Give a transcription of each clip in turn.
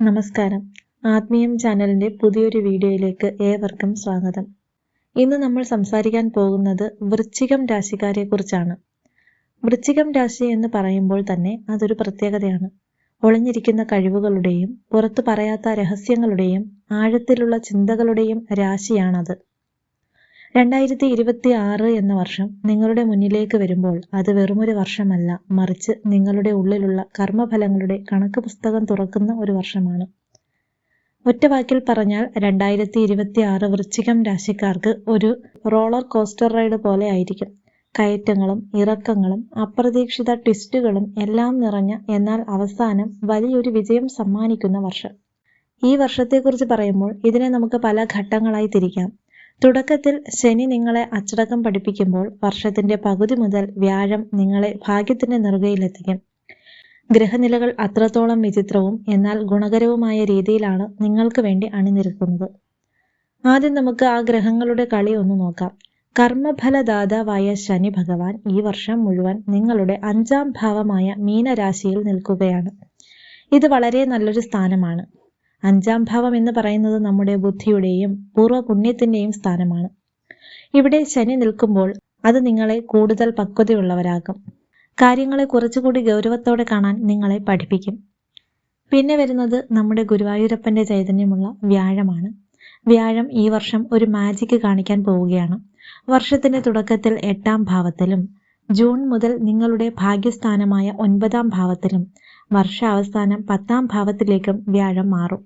നമസ്കാരം. ആത്മീയം ചാനലിന്റെ പുതിയൊരു വീഡിയോയിലേക്ക് ഏവർക്കും സ്വാഗതം. ഇന്ന് നമ്മൾ സംസാരിക്കാൻ പോകുന്നത് വൃശ്ചികം രാശിക്കാരെക്കുറിച്ചാണ് വൃശ്ചികം രാശി എന്ന് പറയുമ്പോൾ തന്നെ അതൊരു പ്രത്യേകതയാണ്. ഒളിഞ്ഞിരിക്കുന്ന കഴിവുകളുടെയും പുറത്തു പറയാത്ത രഹസ്യങ്ങളുടെയും ആഴത്തിലുള്ള ചിന്തകളുടെയും രാശിയാണത്. രണ്ടായിരത്തി ഇരുപത്തി ആറ് എന്ന വർഷം നിങ്ങളുടെ മുന്നിലേക്ക് വരുമ്പോൾ അത് വെറുമൊരു വർഷമല്ല മറിച്ച് നിങ്ങളുടെ ഉള്ളിലുള്ള കർമ്മഫലങ്ങളുടെ കണക്ക് പുസ്തകം തുറക്കുന്ന ഒരു വർഷമാണ്. ഒറ്റവാക്കിൽ പറഞ്ഞാൽ രണ്ടായിരത്തി ഇരുപത്തി ആറ് വൃശ്ചികം രാശിക്കാർക്ക് ഒരു റോളർ കോസ്റ്റർ റൈഡ് പോലെ ആയിരിക്കും. കയറ്റങ്ങളും ഇറക്കങ്ങളും അപ്രതീക്ഷിത ട്വിസ്റ്റുകളും എല്ലാം നിറഞ്ഞ എന്നാൽ അവസാനം വലിയൊരു വിജയം സമ്മാനിക്കുന്ന വർഷം. ഈ വർഷത്തെക്കുറിച്ച് പറയുമ്പോൾ ഇതിനെ നമുക്ക് പല ഘട്ടങ്ങളായി തിരിക്കാം. തുടക്കത്തിൽ ശനി നിങ്ങളെ അച്ചടക്കം പഠിപ്പിക്കുമ്പോൾ വർഷത്തിന്റെ പകുതി മുതൽ വ്യാഴം നിങ്ങളെ ഭാഗ്യത്തിന്റെ നെറുകയിലെത്തിക്കും. ഗ്രഹനിലകൾ അത്രത്തോളം വിചിത്രവും എന്നാൽ ഗുണകരവുമായ രീതിയിലാണ് നിങ്ങൾക്ക് വേണ്ടി അണിനിരക്കുന്നത്. ആദ്യം നമുക്ക് ആ ഗ്രഹങ്ങളുടെ കളി ഒന്ന് നോക്കാം. കർമ്മഫലദാതാവായ ശനി ഭഗവാൻ ഈ വർഷം മുഴുവൻ നിങ്ങളുടെ അഞ്ചാം ഭാവമായ മീനരാശിയിൽ നിൽക്കുകയാണ്. ഇത് വളരെ നല്ലൊരു സ്ഥാനമാണ്. അഞ്ചാം ഭാവം എന്ന് പറയുന്നത് നമ്മുടെ ബുദ്ധിയുടെയും പൂർവ പുണ്യത്തിന്റെയും സ്ഥാനമാണ്. ഇവിടെ ശനി നിൽക്കുമ്പോൾ അത് നിങ്ങളെ കൂടുതൽ പക്വതയുള്ളവരാക്കും. കാര്യങ്ങളെ കുറച്ചുകൂടി ഗൗരവത്തോടെ കാണാൻ നിങ്ങളെ പഠിപ്പിക്കും. പിന്നെ വരുന്നത് നമ്മുടെ ഗുരുവായൂരപ്പന്റെ ചൈതന്യമുള്ള വ്യാഴമാണ്. വ്യാഴം ഈ വർഷം ഒരു മാജിക്ക് കാണിക്കാൻ പോവുകയാണ്. വർഷത്തിന്റെ തുടക്കത്തിൽ എട്ടാം ഭാവത്തിലും ജൂൺ മുതൽ നിങ്ങളുടെ ഭാഗ്യസ്ഥാനമായ ഒൻപതാം ഭാവത്തിലും വർഷാവസാനം പത്താം ഭാവത്തിലേക്കും വ്യാഴം മാറും.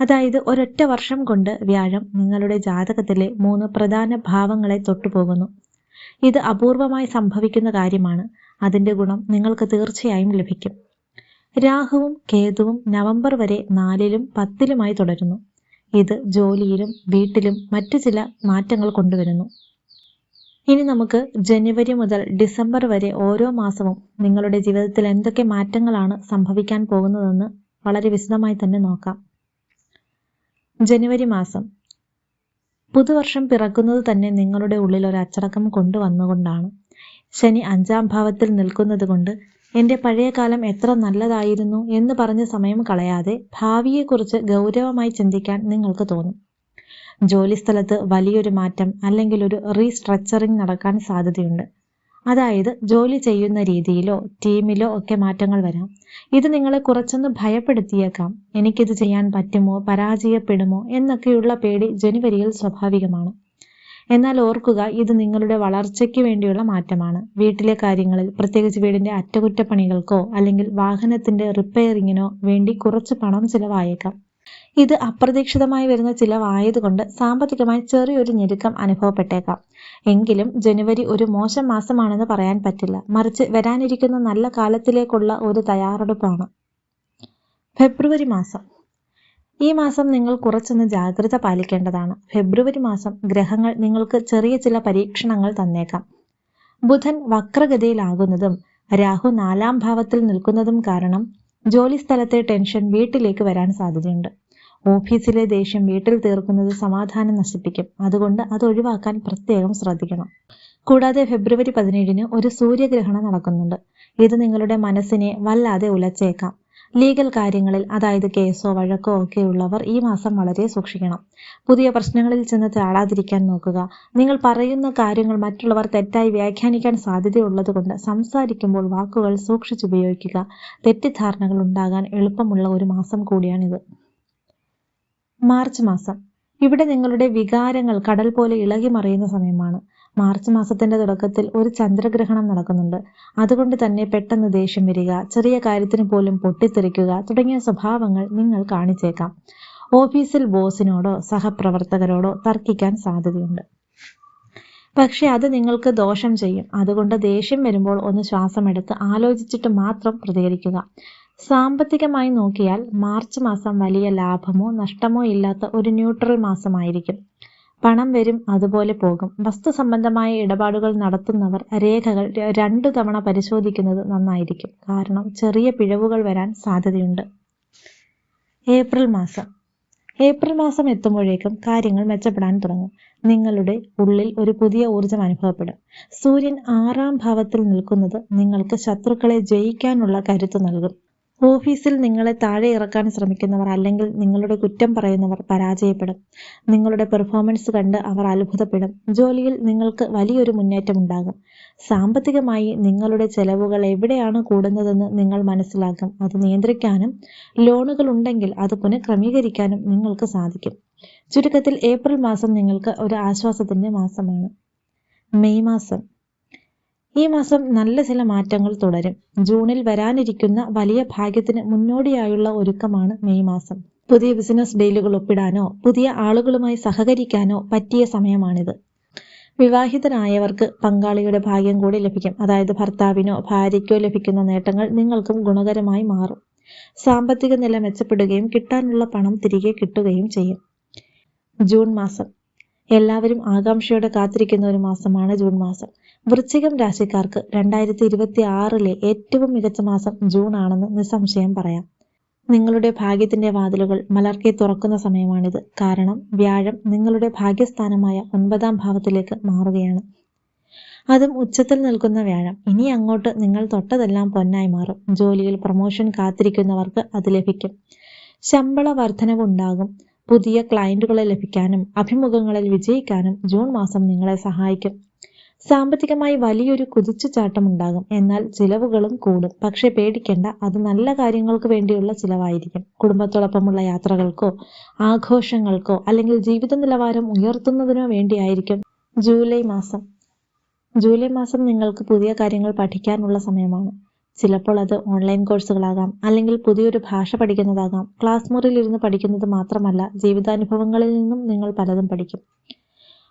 അതായത് ഒരൊറ്റ വർഷം കൊണ്ട് വ്യാഴം നിങ്ങളുടെ ജാതകത്തിലെ മൂന്ന് പ്രധാന ഭാവങ്ങളെ തൊട്ടുപോകുന്നു. ഇത് അപൂർവമായി സംഭവിക്കുന്ന കാര്യമാണ്. അതിന്റെ ഗുണം നിങ്ങൾക്ക് തീർച്ചയായും ലഭിക്കും. രാഹുവും കേതുവും നവംബർ വരെ നാലിലും പത്തിലുമായി തുടരുന്നു. ഇത് ജോലിയിലും വീട്ടിലും മറ്റു ചില മാറ്റങ്ങൾ കൊണ്ടുവരുന്നു. ഇനി നമുക്ക് ജനുവരി മുതൽ ഡിസംബർ വരെ ഓരോ മാസവും നിങ്ങളുടെ ജീവിതത്തിൽ എന്തൊക്കെ മാറ്റങ്ങളാണ് സംഭവിക്കാൻ പോകുന്നതെന്ന് വളരെ വിശദമായി തന്നെ നോക്കാം. ജനുവരി മാസം. പുതുവർഷം പിറക്കുന്നത് തന്നെ നിങ്ങളുടെ ഉള്ളിൽ ഒരു അച്ചടക്കം കൊണ്ടുവന്നുകൊണ്ടാണ്. ശനി അഞ്ചാം ഭാവത്തിൽ നിൽക്കുന്നത് കൊണ്ട് എന്റെ പഴയ കാലം എത്ര നല്ലതായിരുന്നു എന്ന് പറഞ്ഞ സമയം കളയാതെ ഭാവിയെക്കുറിച്ച് ഗൗരവമായി ചിന്തിക്കാൻ നിങ്ങൾക്ക് തോന്നും. ജോലിസ്ഥലത്ത് വലിയൊരു മാറ്റം അല്ലെങ്കിൽ ഒരു റീസ്ട്രക്ചറിങ് നടക്കാൻ സാധ്യതയുണ്ട്. അതായത് ജോലി ചെയ്യുന്ന രീതിയിലോ ടീമിലോ ഒക്കെ മാറ്റങ്ങൾ വരാം. ഇത് നിങ്ങളെ കുറച്ചൊന്ന് ഭയപ്പെടുത്തിയേക്കാം. എനിക്കിത് ചെയ്യാൻ പറ്റുമോ പരാജയപ്പെടുമോ എന്നൊക്കെയുള്ള പേടി ജനുവരിയിൽ സ്വാഭാവികമാണ്. എന്നാൽ ഓർക്കുക ഇത് നിങ്ങളുടെ വളർച്ചയ്ക്ക് വേണ്ടിയുള്ള മാറ്റമാണ്. വീട്ടിലെ കാര്യങ്ങളിൽ പ്രത്യേകിച്ച് വീടിന്റെ അറ്റകുറ്റപ്പണികൾക്കോ അല്ലെങ്കിൽ വാഹനത്തിന്റെ റിപ്പയറിങ്ങിനോ വേണ്ടി കുറച്ച് പണം ചിലവായേക്കാം. ഇത് അപ്രതീക്ഷിതമായി വരുന്ന ചിലവായതുകൊണ്ട് സാമ്പത്തികമായി ചെറിയൊരു ഞെരുക്കം അനുഭവപ്പെട്ടേക്കാം. എങ്കിലും ജനുവരി ഒരു മോശം മാസമാണെന്ന് പറയാൻ പറ്റില്ല. മറിച്ച് വരാനിരിക്കുന്ന നല്ല കാലത്തിലേക്കുള്ള ഒരു തയ്യാറെടുപ്പാണ്. ഫെബ്രുവരി മാസം. ഈ മാസം നിങ്ങൾ കുറച്ചൊന്ന് ജാഗ്രത പാലിക്കേണ്ടതാണ്. ഫെബ്രുവരി മാസം ഗ്രഹങ്ങൾ നിങ്ങൾക്ക് ചെറിയ ചില പരീക്ഷണങ്ങൾ തന്നേക്കാം. ബുധൻ വക്രഗതിയിലാകുന്നതും രാഹു നാലാം ഭാവത്തിൽ നിൽക്കുന്നതും കാരണം ജോലി സ്ഥലത്തെ ടെൻഷൻ വീട്ടിലേക്ക് വരാൻ സാധ്യതയുണ്ട്. ഓഫീസിലെ ദേഷ്യം വീട്ടിൽ തീർക്കുന്നത് സമാധാനം നശിപ്പിക്കും. അതുകൊണ്ട് അത് ഒഴിവാക്കാൻ പ്രത്യേകം ശ്രദ്ധിക്കണം. കൂടാതെ ഫെബ്രുവരി പതിനേഴിന് ഒരു സൂര്യഗ്രഹണം നടക്കുന്നുണ്ട്. ഇത് നിങ്ങളുടെ മനസ്സിനെ വല്ലാതെ ഉലച്ചേക്കാം. ലീഗൽ കാര്യങ്ങളിൽ അതായത് കേസോ വഴക്കോ ഒക്കെ ഉള്ളവർ ഈ മാസം വളരെ സൂക്ഷിക്കണം. പുതിയ പ്രശ്നങ്ങളിൽ ചെന്ന് ചാടാതിരിക്കാൻ നോക്കുക. നിങ്ങൾ പറയുന്ന കാര്യങ്ങൾ മറ്റുള്ളവർ തെറ്റായി വ്യാഖ്യാനിക്കാൻ സാധ്യതയുള്ളത് കൊണ്ട് സംസാരിക്കുമ്പോൾ വാക്കുകൾ സൂക്ഷിച്ചുപയോഗിക്കുക തെറ്റിദ്ധാരണകൾ ഉണ്ടാകാൻ എളുപ്പമുള്ള ഒരു മാസം കൂടിയാണിത്. മാർച്ച് മാസം. ഇവിടെ നിങ്ങളുടെ വികാരങ്ങൾ കടൽ പോലെ ഇളകി മറിയുന്ന സമയമാണ്. മാർച്ച് മാസത്തിന്റെ തുടക്കത്തിൽ ഒരു ചന്ദ്രഗ്രഹണം നടക്കുന്നുണ്ട്. അതുകൊണ്ട് തന്നെ പെട്ടെന്ന് ദേഷ്യം വരിക ചെറിയ കാര്യത്തിന് പോലും പൊട്ടിത്തെറിക്കുക തുടങ്ങിയ സ്വഭാവങ്ങൾ നിങ്ങൾ കാണിച്ചേക്കാം. ഓഫീസിൽ ബോസിനോടോ സഹപ്രവർത്തകരോടോ തർക്കിക്കാൻ സാധ്യതയുണ്ട്. പക്ഷെ അത് നിങ്ങൾക്ക് ദോഷം ചെയ്യും. അതുകൊണ്ട് ദേഷ്യം വരുമ്പോൾ ഒന്ന് ശ്വാസമെടുത്ത് ആലോചിച്ചിട്ട് മാത്രം പ്രതികരിക്കുക. സാമ്പത്തികമായി നോക്കിയാൽ മാർച്ച് മാസം വലിയ ലാഭമോ നഷ്ടമോ ഇല്ലാത്ത ഒരു ന്യൂട്രൽ മാസമായിരിക്കും. പണം വരും അതുപോലെ പോകും. വസ്തു സംബന്ധമായ ഇടപാടുകൾ നടത്തുന്നവർ രേഖകൾ രണ്ടു തവണ പരിശോധിക്കുന്നത് നന്നായിരിക്കും. കാരണം ചെറിയ പിഴവുകൾ വരാൻ സാധ്യതയുണ്ട്. ഏപ്രിൽ മാസം. ഏപ്രിൽ മാസം എത്തുമ്പോഴേക്കും കാര്യങ്ങൾ മെച്ചപ്പെടാൻ തുടങ്ങും. നിങ്ങളുടെ ഉള്ളിൽ ഒരു പുതിയ ഊർജം അനുഭവപ്പെടും. സൂര്യൻ ആറാം ഭാവത്തിൽ നിൽക്കുന്നത് നിങ്ങൾക്ക് ശത്രുക്കളെ ജയിക്കാനുള്ള കരുത്ത് നൽകും. ഓഫീസിൽ നിങ്ങളെ താഴെ ഇറക്കാൻ ശ്രമിക്കുന്നവർ അല്ലെങ്കിൽ നിങ്ങളുടെ കുറ്റം പറയുന്നവർ പരാജയപ്പെടും. നിങ്ങളുടെ പെർഫോമൻസ് കണ്ട് അവർ അത്ഭുതപ്പെടും. ജോലിയിൽ നിങ്ങൾക്ക് വലിയൊരു മുന്നേറ്റം ഉണ്ടാകും. സാമ്പത്തികമായി നിങ്ങളുടെ ചെലവുകൾ എവിടെയാണ് കൂടുന്നതെന്ന് നിങ്ങൾ മനസ്സിലാക്കും. അത് നിയന്ത്രിക്കാനും ലോണുകൾ ഉണ്ടെങ്കിൽ അത് പുനഃക്രമീകരിക്കാനും നിങ്ങൾക്ക് സാധിക്കും. ചുരുക്കത്തിൽ ഏപ്രിൽ മാസം നിങ്ങൾക്ക് ഒരു ആശ്വാസത്തിന്റെ മാസമാണ്. മെയ് മാസം. ഈ മാസം നല്ല ചില മാറ്റങ്ങൾ തുടരും. ജൂണിൽ വരാനിരിക്കുന്ന വലിയ ഭാഗ്യത്തിന് മുന്നോടിയായുള്ള ഒരുക്കമാണ് മെയ് മാസം. പുതിയ ബിസിനസ് ഡീലുകൾ ഒപ്പിടാനോ പുതിയ ആളുകളുമായി സഹകരിക്കാനോ പറ്റിയ സമയമാണിത്. വിവാഹിതരായവർക്ക് പങ്കാളിയുടെ ഭാഗ്യം കൂടി ലഭിക്കും. അതായത് ഭർത്താവിനോ ഭാര്യയ്ക്കോ ലഭിക്കുന്ന നേട്ടങ്ങൾ നിങ്ങൾക്കും ഗുണകരമായി മാറും. സാമ്പത്തിക നില മെച്ചപ്പെടുകയും കിട്ടാനുള്ള പണം തിരികെ കിട്ടുകയും ചെയ്യും. ജൂൺ മാസം. എല്ലാവരും ആകാംക്ഷയോടെ കാത്തിരിക്കുന്ന ഒരു മാസമാണ് ജൂൺ മാസം. വൃശ്ചികം രാശിക്കാർക്ക് രണ്ടായിരത്തി ഇരുപത്തി ആറിലെ ഏറ്റവും മികച്ച മാസം ജൂൺ ആണെന്ന് നിസ്സംശയം പറയാം. നിങ്ങളുടെ ഭാഗ്യത്തിന്റെ വാതിലുകൾ മലർക്കെ തുറക്കുന്ന സമയമാണിത്. കാരണം വ്യാഴം നിങ്ങളുടെ ഭാഗ്യസ്ഥാനമായ ഒൻപതാം ഭാവത്തിലേക്ക് മാറുകയാണ്. അതും ഉച്ചത്തിൽ നിൽക്കുന്ന വ്യാഴം. ഇനി അങ്ങോട്ട് നിങ്ങൾ തൊട്ടതെല്ലാം പൊന്നായി മാറും. ജോലിയിൽ പ്രൊമോഷൻ കാത്തിരിക്കുന്നവർക്ക് അത് ലഭിക്കും. ശമ്പള വർധനവുണ്ടാകും. പുതിയ ക്ലയന്റുകളെ ലഭിക്കാനും അഭിമുഖങ്ങളിൽ വിജയിക്കാനും ജൂൺ മാസം നിങ്ങളെ സഹായിക്കും. സാമ്പത്തികമായി വലിയൊരു കുതിച്ചുചാട്ടമുണ്ടാകും. എന്നാൽ ചിലവുകളും കൂടും. പക്ഷെ പേടിക്കേണ്ട. അത് നല്ല കാര്യങ്ങൾക്ക് വേണ്ടിയുള്ള ചിലവായിരിക്കും. കുടുംബത്തോടൊപ്പമുള്ള യാത്രകൾക്കോ ആഘോഷങ്ങൾക്കോ അല്ലെങ്കിൽ ജീവിത നിലവാരം ഉയർത്തുന്നതിനോ വേണ്ടിയായിരിക്കും ജൂലൈ മാസം. ജൂലൈ മാസം നിങ്ങൾക്ക് പുതിയ കാര്യങ്ങൾ പഠിക്കാനുള്ള സമയമാണ്. ചിലപ്പോൾ അത് ഓൺലൈൻ കോഴ്സുകളാകാം അല്ലെങ്കിൽ പുതിയൊരു ഭാഷ പഠിക്കുന്നതാകാം. ക്ലാസ് മുറിയിൽ ഇരുന്ന് പഠിക്കുന്നത് മാത്രമല്ല ജീവിതാനുഭവങ്ങളിൽ നിന്നും നിങ്ങൾ പലതും പഠിക്കും.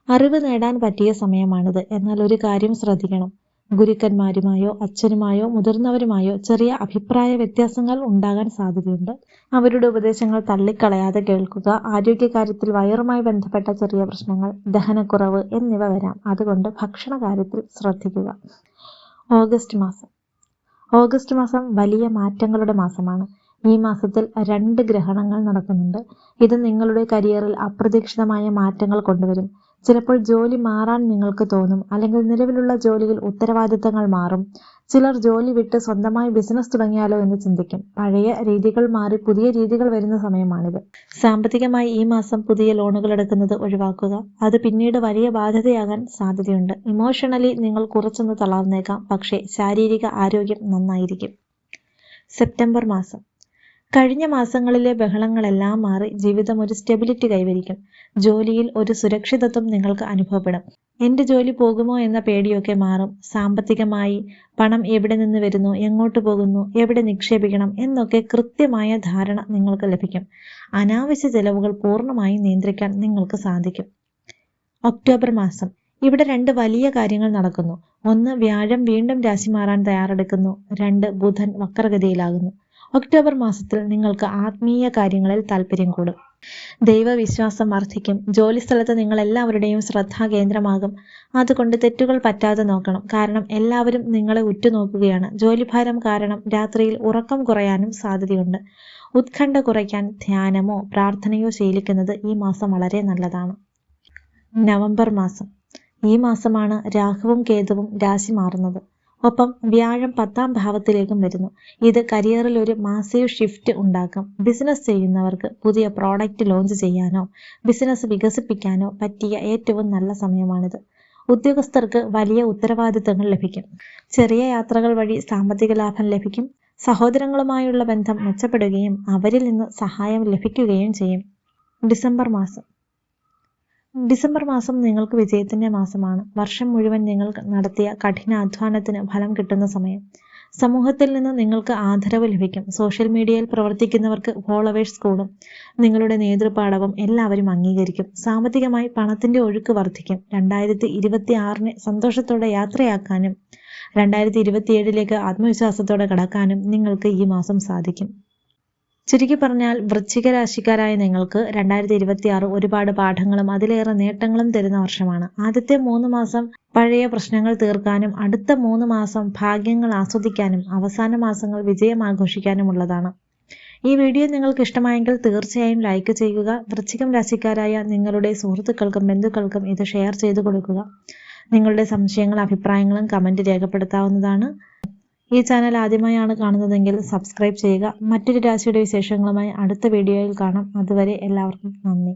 അറിവ് നേടാൻ പറ്റിയ സമയമാണിത്. എന്നാൽ ഒരു കാര്യം ശ്രദ്ധിക്കണം. ഗുരുക്കന്മാരുമായോ അച്ഛനുമായോ മുതിർന്നവരുമായോ ചെറിയ അഭിപ്രായ വ്യത്യാസങ്ങൾ ഉണ്ടാകാൻ സാധ്യതയുണ്ട്. അവരുടെ ഉപദേശങ്ങൾ തള്ളിക്കളയാതെ കേൾക്കുക ആരോഗ്യകാര്യത്തിൽ വയറുമായി ബന്ധപ്പെട്ട ചെറിയ പ്രശ്നങ്ങൾ ദഹനക്കുറവ് എന്നിവ വരാം. അതുകൊണ്ട് ഭക്ഷണ കാര്യത്തിൽ ശ്രദ്ധിക്കുക. ഓഗസ്റ്റ് മാസം. ഓഗസ്റ്റ് മാസം വലിയ മാറ്റങ്ങളുടെ മാസമാണ്. ഈ മാസത്തിൽ രണ്ട് ഗ്രഹണങ്ങൾ നടക്കുന്നുണ്ട്. ഇത് നിങ്ങളുടെ കരിയറിൽ അപ്രതീക്ഷിതമായ മാറ്റങ്ങൾ കൊണ്ടുവരും. ചിലപ്പോൾ ജോലി മാറാൻ നിങ്ങൾക്ക് തോന്നും അല്ലെങ്കിൽ നിലവിലുള്ള ജോലിയിൽ ഉത്തരവാദിത്തങ്ങൾ മാറും. ചിലർ ജോലി വിട്ട് സ്വന്തമായി ബിസിനസ് തുടങ്ങിയാലോ എന്ന് ചിന്തിക്കും. പഴയ രീതികൾ മാറി പുതിയ രീതികൾ വരുന്ന സമയമാണിത്. സാമ്പത്തികമായി ഈ മാസം പുതിയ ലോണുകൾ എടുക്കുന്നത് ഒഴിവാക്കുക. അത് പിന്നീട് വലിയ ബാധ്യതയാകാൻ സാധ്യതയുണ്ട്. ഇമോഷണലി നിങ്ങൾ കുറച്ചൊന്ന് തളർന്നേക്കാം പക്ഷേ ശാരീരിക ആരോഗ്യം നന്നായിരിക്കും. സെപ്റ്റംബർ മാസം. കഴിഞ്ഞ മാസങ്ങളിലെ ബഹളങ്ങളെല്ലാം മാറി ജീവിതം ഒരു സ്റ്റെബിലിറ്റി കൈവരിക്കും. ജോലിയിൽ ഒരു സുരക്ഷിതത്വം നിങ്ങൾക്ക് അനുഭവപ്പെടും. എന്റെ ജോലി പോകുമോ എന്ന പേടിയൊക്കെ മാറും. സാമ്പത്തികമായി പണം എവിടെ നിന്ന് വരുന്നു എങ്ങോട്ട് പോകുന്നു എവിടെ നിക്ഷേപിക്കണം എന്നൊക്കെ കൃത്യമായ ധാരണ നിങ്ങൾക്ക് ലഭിക്കും. അനാവശ്യ ചെലവുകൾ പൂർണമായും നിയന്ത്രിക്കാൻ നിങ്ങൾക്ക് സാധിക്കും. ഒക്ടോബർ മാസം. ഇവിടെ രണ്ട് വലിയ കാര്യങ്ങൾ നടക്കുന്നു. ഒന്ന് വ്യാഴം വീണ്ടും രാശി മാറാൻ തയ്യാറെടുക്കുന്നു. രണ്ട് ബുധൻ വക്രഗതിയിലാകുന്നു. ഒക്ടോബർ മാസത്തിൽ നിങ്ങൾക്ക് ആത്മീയ കാര്യങ്ങളിൽ താല്പര്യം കൂടും. ദൈവവിശ്വാസം വർദ്ധിക്കും. ജോലിസ്ഥലത്ത് നിങ്ങൾ എല്ലാവരുടെയും ശ്രദ്ധാകേന്ദ്രമാകും അതുകൊണ്ട് തെറ്റുകൾ പറ്റാതെ നോക്കണം. കാരണം എല്ലാവരും നിങ്ങളെ ഉറ്റുനോക്കുകയാണ്. ജോലിഭാരം കാരണം രാത്രിയിൽ ഉറക്കം കുറയാനും സാധ്യതയുണ്ട്. ഉത്കണ്ഠ കുറയ്ക്കാൻ ധ്യാനമോ പ്രാർത്ഥനയോ ശീലിക്കുന്നത് ഈ മാസം വളരെ നല്ലതാണ്. നവംബർ മാസം. ഈ മാസമാണ് രാഹുവും കേതുവും രാശി മാറുന്നത്. ഒപ്പം വ്യാഴം പത്താം ഭാവത്തിലേക്കും വരുന്നു. ഇത് കരിയറിൽ ഒരു മാസീവ് ഷിഫ്റ്റ് ഉണ്ടാക്കും. ബിസിനസ് ചെയ്യുന്നവർക്ക് പുതിയ പ്രോഡക്റ്റ് ലോഞ്ച് ചെയ്യാനോ ബിസിനസ് വികസിപ്പിക്കാനോ പറ്റിയ ഏറ്റവും നല്ല സമയമാണിത്. ഉദ്യോഗസ്ഥർക്ക് വലിയ ഉത്തരവാദിത്തങ്ങൾ ലഭിക്കും. ചെറിയ യാത്രകൾ വഴി സാമ്പത്തിക ലാഭം ലഭിക്കും. സഹോദരങ്ങളുമായുള്ള ബന്ധം മെച്ചപ്പെടുകയും അവരിൽ നിന്ന് സഹായം ലഭിക്കുകയും ചെയ്യും. ഡിസംബർ മാസം. ഡിസംബർ മാസം നിങ്ങൾക്ക് വിജയത്തിന്റെ മാസമാണ്. വർഷം മുഴുവൻ നിങ്ങൾ നടത്തിയ കഠിനാധ്വാനത്തിന് ഫലം കിട്ടുന്ന സമയം. സമൂഹത്തിൽ നിന്ന് നിങ്ങൾക്ക് ആദരവ് ലഭിക്കും. സോഷ്യൽ മീഡിയയിൽ പ്രവർത്തിക്കുന്നവർക്ക് ഫോളോവേഴ്സ് കൂടും. നിങ്ങളുടെ നേതൃപാടവം എല്ലാവരും അംഗീകരിക്കും. സാമ്പത്തികമായി പണത്തിന്റെ ഒഴുക്ക് വർദ്ധിക്കും. രണ്ടായിരത്തി ഇരുപത്തി ആറിനെ സന്തോഷത്തോടെ യാത്രയാക്കാനും രണ്ടായിരത്തി ഇരുപത്തിയേഴിലേക്ക് ആത്മവിശ്വാസത്തോടെ കടക്കാനും നിങ്ങൾക്ക് ഈ മാസം സാധിക്കും. ചുരുക്കി പറഞ്ഞാൽ വൃശ്ചിക രാശിക്കാരായ നിങ്ങൾക്ക് രണ്ടായിരത്തി ഇരുപത്തി ആറ് ഒരുപാട് പാഠങ്ങളും അതിലേറെ നേട്ടങ്ങളും തരുന്ന വർഷമാണ്. ആദ്യത്തെ മൂന്ന് മാസം പഴയ പ്രശ്നങ്ങൾ തീർക്കാനും അടുത്ത മൂന്ന് മാസം ഭാഗ്യങ്ങൾ ആസ്വദിക്കാനും അവസാന മാസങ്ങൾ വിജയം ആഘോഷിക്കാനുമുള്ളതാണ് ഈ വീഡിയോ നിങ്ങൾക്ക് ഇഷ്ടമായെങ്കിൽ തീർച്ചയായും ലൈക്ക് ചെയ്യുക വൃശ്ചികം രാശിക്കാരായ നിങ്ങളുടെ സുഹൃത്തുക്കൾക്കും ബന്ധുക്കൾക്കും ഇത് ഷെയർ ചെയ്തു കൊടുക്കുക. നിങ്ങളുടെ സംശയങ്ങളും അഭിപ്രായങ്ങളും കമന്റ് രേഖപ്പെടുത്താവുന്നതാണ്. ഈ ചാനൽ ആദ്യമായാണ് കാണുന്നതെങ്കിൽ സബ്സ്ക്രൈബ് ചെയ്യുക. മറ്റൊരു രാശിയുടെ വിശേഷങ്ങളുമായി അടുത്ത വീഡിയോയിൽ കാണാം. അതുവരെ എല്ലാവർക്കും നന്ദി.